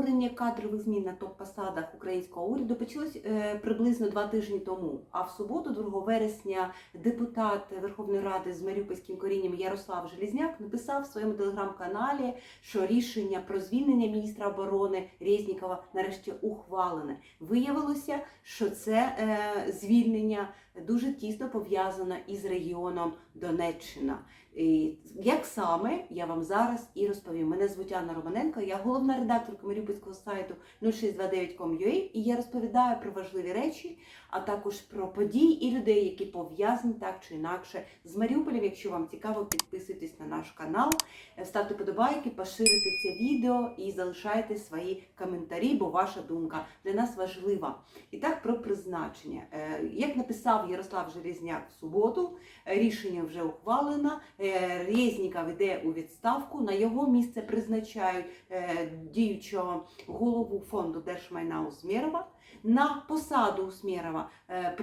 обговорення кадрових змін на топ-посадах українського уряду почалось е, приблизно два тижні тому. А в суботу, 2 вересня, депутат Верховної Ради з маріупольським корінням Ярослав Желізняк написав в своєму телеграм-каналі, що рішення про звільнення міністра оборони Резнікова нарешті ухвалене. Виявилося, що це е, звільнення дуже тісно пов'язана із регіоном Донеччина. І як саме я вам зараз і розповім. Мене звуть Анна Романенко, я головна редакторка маріупольського сайту 0629.com.ua і я розповідаю про важливі речі, а також про події і людей, які пов'язані так чи інакше з Маріуполем. Якщо вам цікаво, підписуйтесь на наш канал, е, ставте подобайки, поширюйте це відео і залишайте свої коментарі, бо ваша думка для нас важлива. І так про призначення. Е, Як написав Ярослав Железняк в суботу, е, рішення вже ухвалено. Резніков іде у відставку. На його місце призначають діючого голову фонду держмайна Усмєрова. На посаду Усмєрова е,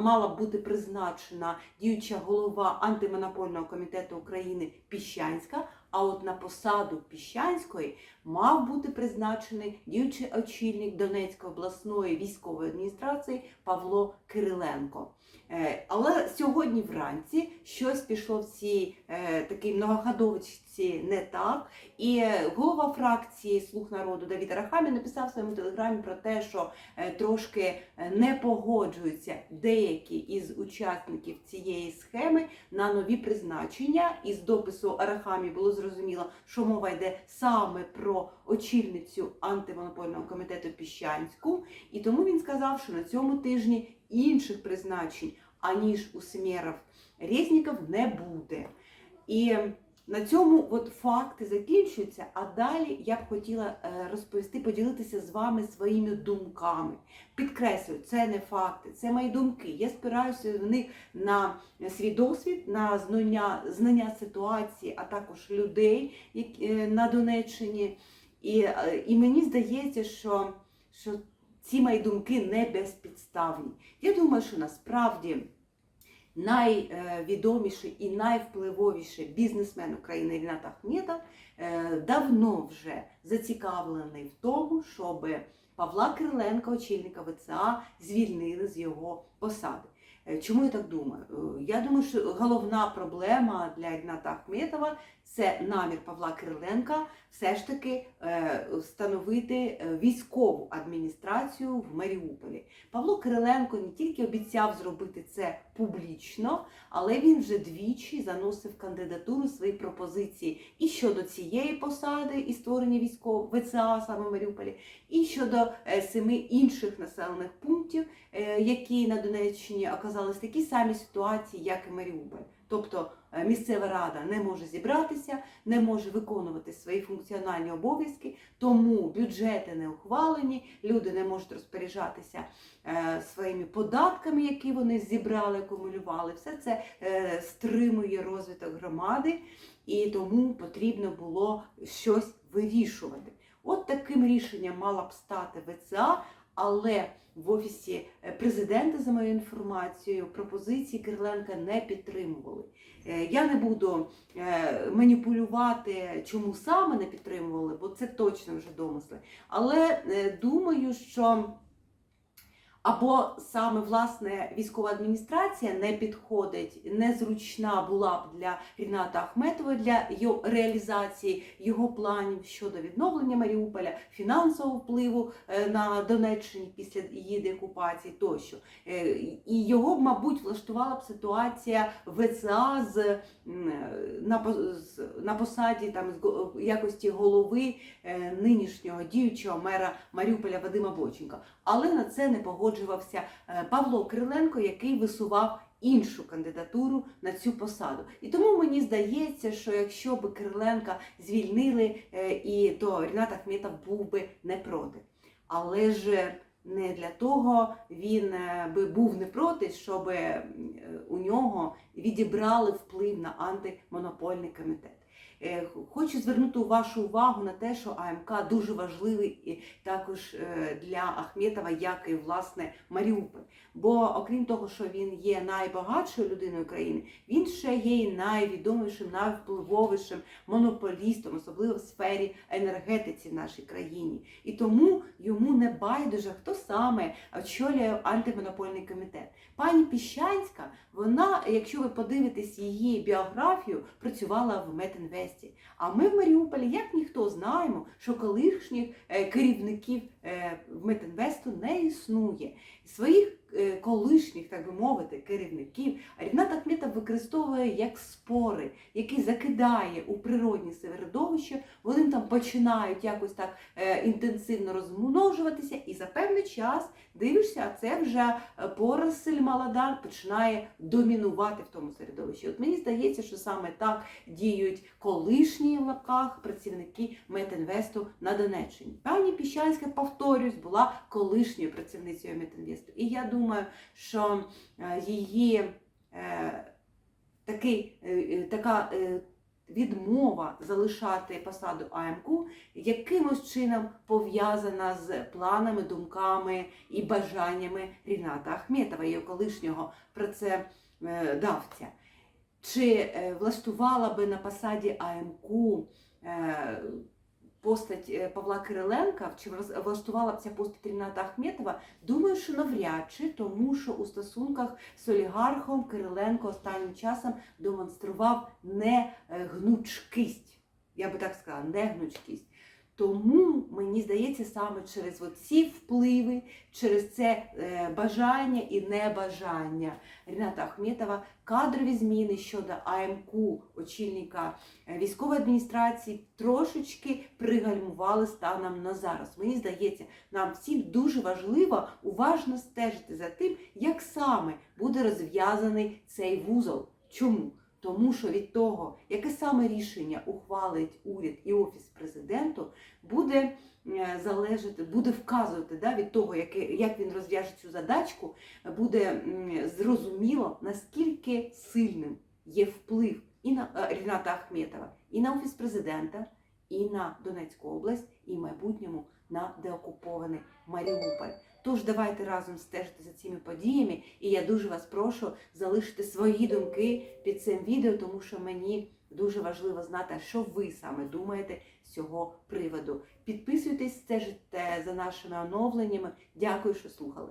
мала бути призначена діюча голова антимонопольного комітету України Піщанська. А от на посаду Піщанської мав бути призначений діючий очільник Донецької обласної військової адміністрації Павло Кириленко. Е, Але сьогодні вранці щось пішло в цій е, такій многоходовочці не так. І е, голова фракції Слуг народу Давід Арахамі написав в своєму телеграмі про те, що е, трошки е, не погоджуються деякі із учасників цієї схеми на нові призначення. Із допису Арахамі було зрозуміло, що мова йде саме про очільницю антимонопольного комітету Піщанську. І тому він сказав, що на цьому тижні інших призначень, аніж у Смєров Резніков не буде. І на цьому от факти закінчуються. А далі я б хотіла е, розповісти, поділитися з вами своїми думками. Підкреслюю, це не факти, це мої думки. Я спираюся в них на свій досвід, на знання, знання ситуації, а також людей е, на Донеччині. І, е, і мені здається, що, що ці мої думки не безпідставні. Я думаю, що насправді найвідоміший і найвпливовіший бізнесмен України Рінат Ахметов е, давно вже зацікавлений в тому, щоб Павла Кириленка, очільника ВЦА, звільнили з його посади. Е, Чому я так думаю? Е, Я думаю, що головна проблема для Ріната Ахметова це намір Павла Кириленка все ж таки е, встановити військову адміністрацію в Маріуполі. Павло Кириленко не тільки обіцяв зробити це публічно, але він вже двічі заносив кандидатуру свої пропозиції і щодо цієї посади і створення військового ВЦА саме в Маріуполі, і щодо семи інших населених пунктів, е, які на Донеччині оказались в такій самій ситуації, як і Маріуполь. Тобто е, місцева рада не може зібратися, не може виконувати свої функціональні обов'язки, тому бюджети не ухвалені, люди не можуть розпоряджатися е, своїми податками, які вони зібрали, акумулювали. Все це стримує розвиток громади, і тому потрібно було щось вирішувати. От таким рішенням мала б стати ВЦА, але в офісі президента, за моєю інформацією, пропозиції Кириленка не підтримували. Е, Я не буду е, маніпулювати, чому саме не підтримували, бо це точно вже домисли. Але е, думаю, що або саме власне військова адміністрація не підходить, незручна була б для Ріната Ахметова для його реалізації його планів щодо відновлення Маріуполя, фінансового впливу е, на Донеччині після її деокупації тощо. Е, І його мабуть, влаштувала б ситуація ВЦА е, з- на посаді там з якості голови нинішнього діючого мера Маріуполя Вадима Боченка. Але на це не погоджувався е, Павло Кириленко, який висував іншу кандидатуру на цю посаду. І тому мені здається, що якщо би Кириленка звільнили, е, і то Рінат Ахметов був би не проти. Але ж не для того він е, би був не проти, щоб у нього відібрали вплив на антимонопольний комітет. Е, Хочу звернути вашу увагу на те, що АМК дуже важливий і також е, для Ахметова, як і власне Маріуполь. Бо окрім того, що він є найбагатшою людиною країни, він ще є найвідомішим, найвпливовішим монополістом, особливо в сфері енергетиці в нашій країні. І тому йому не байдуже, хто саме очолює антимонопольний комітет. Пані Піщанська, вона, якщо ви подивитесь її біографію, працювала в Метінвесті. А ми в Маріуполі, як ніхто, знаємо, що колишніх е, керівників в Метінвесту не існує. Своїх е, колишніх, так би мовити, керівників Рінат Ахметов використовує як спори, які закидає у природні середовище. Вони там починають якось так е, інтенсивно розмножуватися, і за певний час дивишся, а це вже е, поросль молода починає домінувати в тому середовищі. От мені здається, що саме так діють колишні в лапках працівники Метінвесту на Донеччині. Пані Піщанська, повторюсь, була колишньою працівницею Метінвесту. І я думаю, що е, її е, такий, е, така відмова залишати посаду АМК якимось чином пов'язана з планами, думками і бажаннями Ріната Ахметова, її колишнього працедавця. Чи влаштувала би на посаді АМК постать е, Павла Кириленка, чи влаштувала б ця постать Ріната Ахметова? Думаю, що навряд чи, тому що у стосунках з олігархом Кириленко останнім часом демонстрував не е. Я би так сказала, не гнучкість. Тому мені здається, саме через ці впливи, через це е, бажання і небажання Ріната Ахметова кадрові зміни щодо АМК, очільника е, військової адміністрації, трошечки пригальмували станом на зараз. Мені здається, нам всім дуже важливо уважно стежити за тим, як саме буде розв'язаний цей вузол. Чому? Тому що від того, яке саме рішення ухвалить уряд і офіс президенту, буде е, залежати, буде вказувати да, від того, яке, як він розв'яже цю задачку, буде зрозуміло, наскільки сильним є вплив і на е, Ріната Ахметова, і на офіс президента, і на Донецьку область, і в майбутньому на деокупований Маріуполь. Тож давайте разом стежити за цими подіями, і я дуже вас прошу залишити свої думки під цим відео, тому що мені дуже важливо знати, що ви саме думаєте з цього приводу. Підписуйтесь, стежите за нашими оновленнями. Дякую, що слухали.